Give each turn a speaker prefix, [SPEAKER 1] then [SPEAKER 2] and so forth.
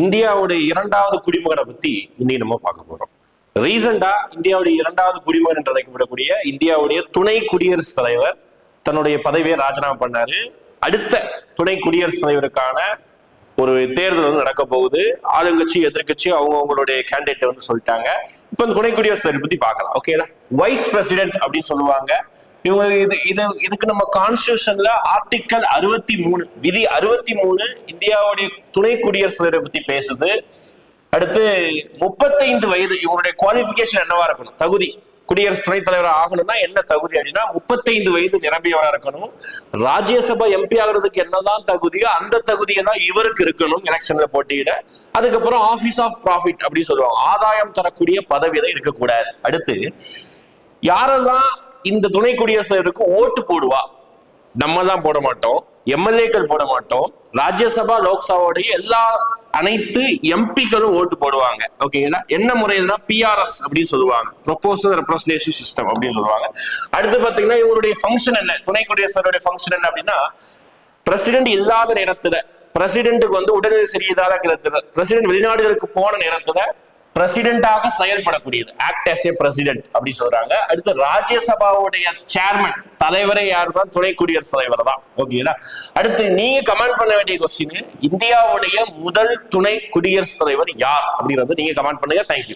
[SPEAKER 1] இந்தியாவுடைய இரண்டாவது குடிமகனை பத்தி இன்னைக்கு நம்ம பார்க்க போறோம். ரீசெண்டா இந்தியாவுடைய இரண்டாவது குடிமகன் என்று அழைக்கப்படக்கூடிய இந்தியாவுடைய துணை குடியரசுத் தலைவர் தன்னுடைய பதவியை ராஜினாமா பண்ணாரு. அடுத்த துணை குடியரசுத் தலைவருக்கான ஒரு தேர்தல் வந்து நடக்க போகுது. ஆளுங்கட்சி எதிர்கட்சி அவங்க அவங்களுடைய கேண்டிடேட் வந்து சொல்லிட்டாங்க. இப்போ இந்த துணை குடியரசுத் தலைவர் பத்தி பார்க்கலாம். ஓகேதா வைஸ் பிரசிடென்ட் அப்படின்னு சொல்லுவாங்க. இவங்க இது இது இதுக்கு நம்ம கான்ஸ்டியூஷன்ல ஆர்டிக்கல் அறுபத்தி மூணு விதி அறுபத்தி மூணு இந்தியாவுடைய துணை குடியரசுத் தலைவரை பத்தி பேசுது. அடுத்து முப்பத்தைந்து வயது இவங்களுடைய குவாலிபிகேஷன் என்னவா இருக்கணும்? தகுதி. குடியரசு துணைத் தலைவர் ஆகணும்னா என்ன தகுதி அப்படின்னா முப்பத்தைந்து வயது நிரம்பியவரா இருக்கணும். ராஜ்யசபா எம்பி ஆகிறதுக்கு என்னதான் தகுதியோ அந்த தகுதியை தான் இவருக்கு இருக்கணும் எலெக்ஷன்ல போட்டியிட. அதுக்கப்புறம் ஆபீஸ் ஆஃப் ப்ராஃபிட் அப்படின்னு சொல்லுவாங்க. ஆதாயம் தரக்கூடிய பதவி தான் இருக்கக்கூடாது. அடுத்து யாரெல்லாம் இந்த துணை குடியரசு இருக்கு ஓட்டு போடுவா? நம்ம தான் போட மாட்டோம். எம்எல்ஏக்கள் போட மாட்டோம். ராஜ்யசபா லோக்சபாவுடைய எல்லா அனைத்து எம்பிக்களும் ஓட்டு போடுவாங்க. ஓகேங்களா என்ன முறையில்னா பிஆர்எஸ் அப்படின்னு சொல்லுவாங்க. ப்ரொபோசல் ரெப்ரஸன்டேஷன் சிஸ்டம் அப்படின்னு சொல்லுவாங்க. அடுத்து பாத்தீங்கன்னா இவருடைய ஃபங்க்ஷன் என்ன? துணை குடியரசருடைய ஃபங்க்ஷன் என்ன அப்படின்னா பிரசிடென்ட் இல்லாத நேரத்துல பிரசிடென்ட்டுக்கு வந்து உடல்நிலை சரியில்லாத நேரத்துல பிரசிடென்ட் வெளிநாடுகளுக்கு போன நேரத்துல பிரசிடென்டாக செயல்படக்கூடியது. ஆக்ட் ஆஸ் ஏ பிரசிடென்ட் அப்படின்னு சொல்றாங்க. அடுத்து ராஜ்யசபாவுடைய சேர்மன் தலைவரே யார் தான் துணை குடியரசுத் தலைவர் தான் ஓகேங்களா அடுத்து நீங்க கமெண்ட் பண்ண வேண்டிய கொஸ்டின் இந்தியாவுடைய முதல் துணை குடியரசுத் தலைவர் யார்? அப்படிங்கறத நீங்க கமெண்ட் பண்ணுங்க. தேங்க்யூ